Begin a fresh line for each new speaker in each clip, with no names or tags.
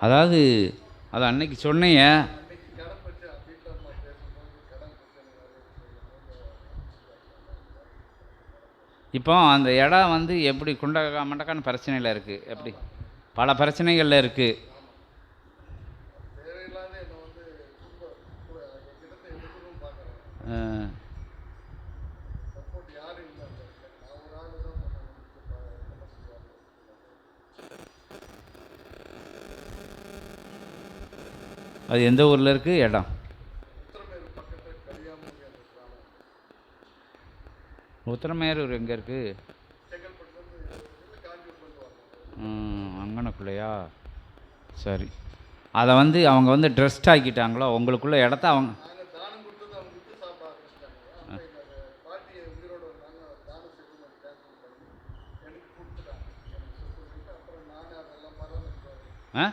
அதாவது அது அன்னைக்கு சொன்னீங்க இப்போ அந்த இடம் வந்து எப்படி குண்டக மண்டக்கான பிரச்சனையில் இருக்குது எப்படி? பல பிரச்சனைகளில் இருக்குது
என்னை வந்து ரொம்ப கூட இடத்தை எடுக்கணும்னு பார்க்குறேன் சப்போர்ட் யாரும் இல்லை அந்த இடத்துல. நான் ஒரு ஆள் தான் பண்ண
அது எந்த ஊரில் இருக்குது இடம். உத்தரமேரூர் எங்கே இருக்குது அங்கனக்குள்ளையா? சரி. அதை வந்து அவங்க வந்து ட்ரெஸ்ட் ஆக்கிட்டாங்களோ? உங்களுக்குள்ள இடத்த அவங்க ஆ?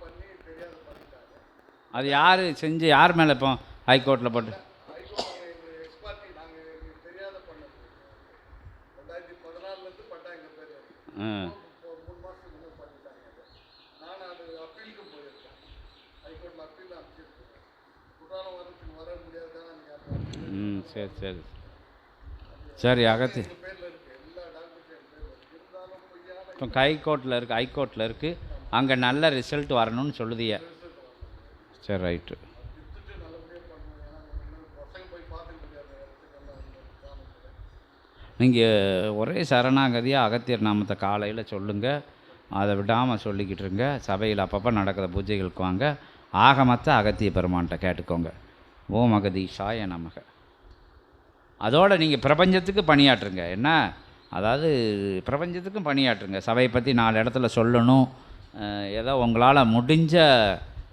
பண்ணி தெரியாத
அது யார் செஞ்சு யார் மேலே இப்போ ஹைகோர்ட்டில் போட்டு?
ஹைகோர்ட் நாங்கள் தெரியாத
ஆ.
மூணு பண்ணிட்டாங்க நான் அது போயிருக்கேன் குற்றாலம் வரத்துக்கு வர முடியாதுதான்
ம் சரி சரி. சரி அகத்தி.
இருக்குது
இப்போ ஹைகோர்ட்டில் இருக்குது ஹைகோர்ட்டில் இருக்குது அங்கே நல்ல ரிசல்ட் வரணும்னு சொல்லுதிய. சரி ரைட்டு. நீங்கள் ஒரே சரணாகதியாக அகத்தியர் நாமத்தை காலையில் சொல்லுங்கள் அதை விடாமல் சொல்லிக்கிட்டு இருங்க. சபையில் அப்பப்போ நடக்கிற பூஜைகளுக்கு வாங்க. ஆகமத்தை அகத்திய பெருமான்கிட்ட கேட்டுக்கோங்க. ஓம் அகதீஷாய நமக. அதோட நீங்கள் பிரபஞ்சத்துக்கு பணியாற்றுங்க. என்ன? அதாவது பிரபஞ்சத்துக்கும் பணியாற்றுங்க. சபையை பற்றி நாலு இடத்துல சொல்லணும். ஏதோ உங்களால் முடிஞ்ச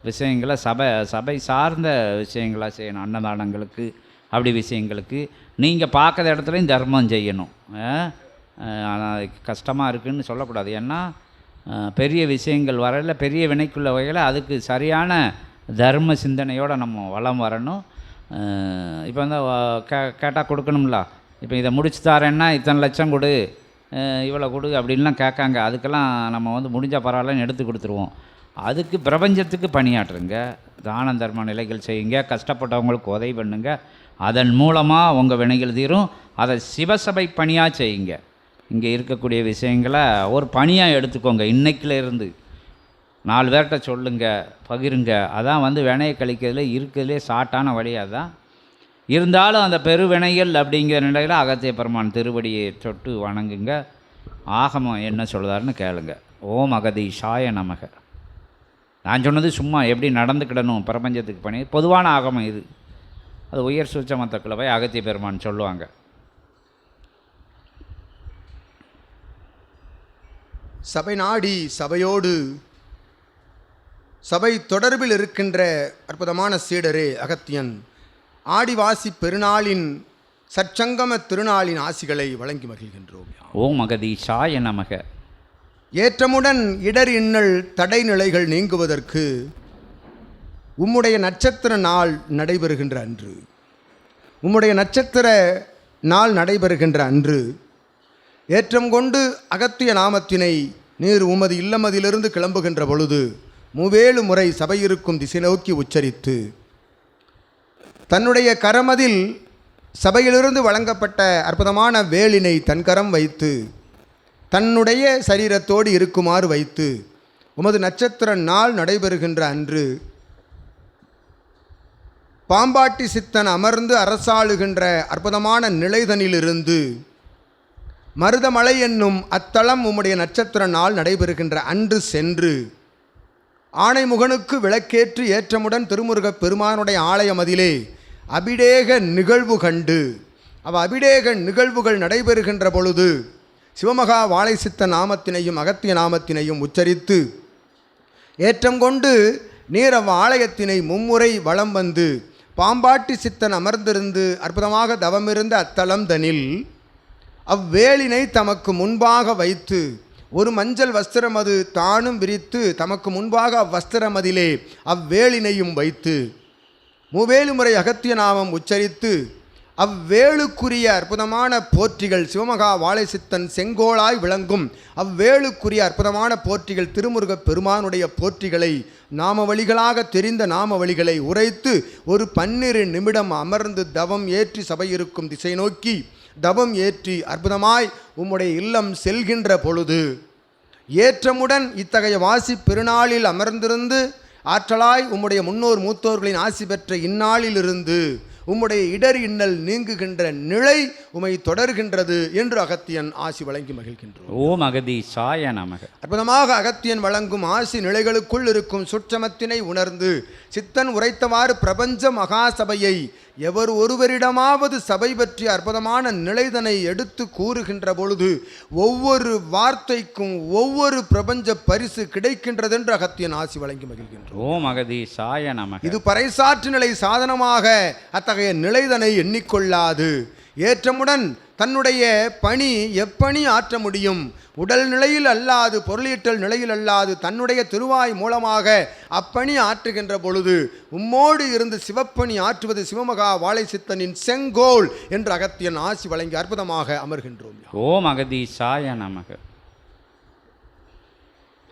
விஷயங்களை சபை சபை சார்ந்த விஷயங்களாக செய்யணும். அன்னதானங்களுக்கு அப்படி விஷயங்களுக்கு. நீங்கள் பார்க்குற இடத்துலையும் தர்மம் செய்யணும். ஆனால் கஷ்டமாக இருக்குன்னு சொல்லக்கூடாது. ஏன்னா பெரிய விஷயங்கள் வரல பெரிய வினைக்குள்ள வகையில் அதுக்கு சரியான தர்ம சிந்தனையோடு நம்ம வளம் வரணும். இப்போ வந்து கே கேட்டால் கொடுக்கணும்ல. இப்போ இதை முடிச்சு தரேன்னா இத்தனை லட்சம் கொடு இவ்வளோ கொடு அப்படின்லாம் கேட்காங்க. அதுக்கெல்லாம் நம்ம வந்து முடிஞ்ச பரவாயில்லன்னு எடுத்து கொடுத்துருவோம். அதுக்கு பிரபஞ்சத்துக்கு பணியாற்றுங்க. தான தர்ம நிலைகள் செய்யுங்க. கஷ்டப்பட்டவங்களுக்கு உதவி பண்ணுங்க. அதன் மூலமாக உங்கள் வினைகள் தீரும். அதை சிவசபை பணியாக செய்யுங்க. இங்கே இருக்கக்கூடிய விஷயங்களை ஒரு பணியாக எடுத்துக்கோங்க. இன்றைக்கிலேருந்து இருந்து. நாலு பேர்கிட்ட சொல்லுங்க பகிருங்க. அதான் வந்து வினையை கழிக்கிறதுல இருக்கிறதுலே ஷார்ட்டான வழியாக தான் இருந்தாலும் அந்த பெருவினைகள் அப்படிங்கிற நிலையில் அகத்திய பெருமான் திருவடியை தொட்டு வணங்குங்க. ஆகமம் என்ன சொல்லுதாருன்னு கேளுங்க. ஓம் அகதீஷாய நமக. நான் சொன்னது சும்மா எப்படி நடந்துக்கிடணும் பிரபஞ்சத்துக்கு பண்ணி பொதுவான ஆகமம் இது. அது உயர் சூச்சமத்தக்குள்ள போய் அகத்திய பெருமான் சொல்லுவாங்க.
சபை நாடி சபையோடு சபை தொடர்பில் இருக்கின்ற அற்புதமான சீடரே அகத்தியன். ஆடிவாசி பெருநாளின் சற்சங்கம திருநாளின் ஆசிகளை வழங்கி மகிழ்கின்றோம்.
ஓம் அகதீஷாய நமக.
ஏற்றமுடன் இடர் இன்னல் தடை நிலைகள் நீங்குவதற்கு உம்முடைய நட்சத்திர நாள் நடைபெறுகின்ற அன்று. உம்முடைய நட்சத்திர நாள் நடைபெறுகின்ற அன்று ஏற்றம் கொண்டு அகத்திய நாமத்தினை நீர் உமது இல்லமதிலிருந்து கிளம்புகின்ற பொழுது மூவேழு முறை சபையிருக்கும் திசை நோக்கி உச்சரித்து தன்னுடைய கரமதில் சபையிலிருந்து வழங்கப்பட்ட அற்புதமான வேலினை தன் கரம் வைத்து தன்னுடைய சரீரத்தோடு இருக்குமாறு வைத்து உமது நட்சத்திர நாள் நடைபெறுகின்ற அன்று பாம்பாட்டி சித்தன் அமர்ந்து அரசாளுகின்ற அற்புதமான நிலைதனிலிருந்து மருதமலை என்னும் அத்தளம் உம்முடைய நட்சத்திர நாள் நடைபெறுகின்ற அன்று சென்று ஆணைமுகனுக்கு விளக்கேற்று ஏற்றமுடன் திருமுருகப் பெருமானுடைய ஆலயமதிலே அபிடேக நிகழ்வு கண்டு. அவ அபிடேக நிகழ்வுகள் நடைபெறுகின்ற பொழுது சிவமகா வாழைசித்த நாமத்தினையும் அகத்திய நாமத்தினையும் உச்சரித்து ஏற்றம் கொண்டு நீர் அவ் ஆலயத்தினை மும்முறை வலம் வந்து பாம்பாட்டி சித்தன் அமர்ந்திருந்து அற்புதமாக தவமிருந்த அத்தலம் தனில் அவ்வேளினை தமக்கு முன்பாக வைத்து ஒரு மஞ்சள் வஸ்திரம் அது தானும் விரித்து தமக்கு முன்பாக அவ்வஸ்திரம் அதிலே அவ்வேளினையும் வைத்து மூவேலு முறை அகத்திய நாமம் உச்சரித்து அவ்வேளுக்குரிய அற்புதமான போற்றிகள் சிவமகா வாழைசித்தன் செங்கோலாய் விளங்கும் அவ்வேளுக்குரிய அற்புதமான போற்றிகள் திருமுருகப் பெருமானுடைய போற்றிகளை நாமவழிகளாக தெரிந்த நாமவழிகளை உரைத்து ஒரு பன்னிரு நிமிடம் அமர்ந்து தவம் ஏற்றி சபையிருக்கும் திசை நோக்கி தபம் ஏற்றி அற்புதமாய் உம்முடைய இல்லம் செல்கின்ற பொழுது ஏற்றமுடன் இத்தகைய வாசி பெருநாளில் அமர்ந்திருந்து ஆற்றலாய் உம்முடைய முன்னோர் மூத்தோர்களின் ஆசி பெற்ற இந்நாளிலிருந்து உம்முடைய இடர் இன்னல் நீங்குகின்ற நிலை உமை தொடர்கின்றது என்று அகத்தியன் ஆசி வழங்கி மகிழ்கின்றோம்.
ஓம் அகதீசாய நமக.
அற்புதமாக அகத்தியன் வழங்கும் ஆசி நிலைகளுக்குள் இருக்கும் சுற்றமத்தினை உணர்ந்து சித்தன் உரைத்தவாறு பிரபஞ்ச மகாசபையை எவர் ஒருவரிடமாவது சபை பற்றி அற்புதமான நிலைதனை எடுத்து கூறுகின்ற பொழுது ஒவ்வொரு வார்த்தைக்கும் ஒவ்வொரு பிரபஞ்ச பரிசு கிடைக்கின்றதென்று அகத்தியன் ஆசி வழங்கி மகிழ்கின்றோம்.
ஓம் அகதீசாய நமக.
இது பறைசாற்று நிலை சாதனமாக அத்தகைய நிலைதனை எண்ணிக்கொள்ளாது. ஏற்றமுடன் தன்னுடைய பணி எப்பணி ஆற்ற முடியும்? உடல் நிலையில் அல்லாது பொருளீட்டல் நிலையில் அல்லாது தன்னுடைய திருவாய் மூலமாக அப்பணி ஆற்றுகின்ற பொழுது உம்மோடு இருந்து சிவப்பணி ஆற்றுவது சிவமகா வாழை சித்தனின் செங்கோல் என்று அகத்தியன் ஆசி வழங்கி அற்புதமாக அமர்கின்றோம்.
ஓம் அகதீசாய நமக.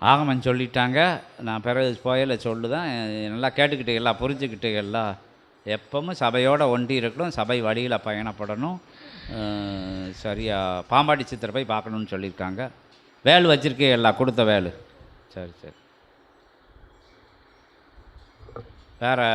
ஆகமன் சொல்லிட்டாங்க. நான் பிறகு போயில சொல்லுதான். நல்லா கேட்டுக்கிட்டு எல்லாம் புரிஞ்சுக்கிட்டு எல்லாம் எப்பவும் சபையோட ஒண்டி இருக்கணும் சபை வழியில் பயணப்படணும். சரியாக சரியா பாம்பாடி சித்திரை போய் பார்க்கணுன்னு சொல்லியிருக்காங்க. வேல் வச்சுருக்கே எல்லாம் கொடுத்த வேலு. சரி சரி. வேறு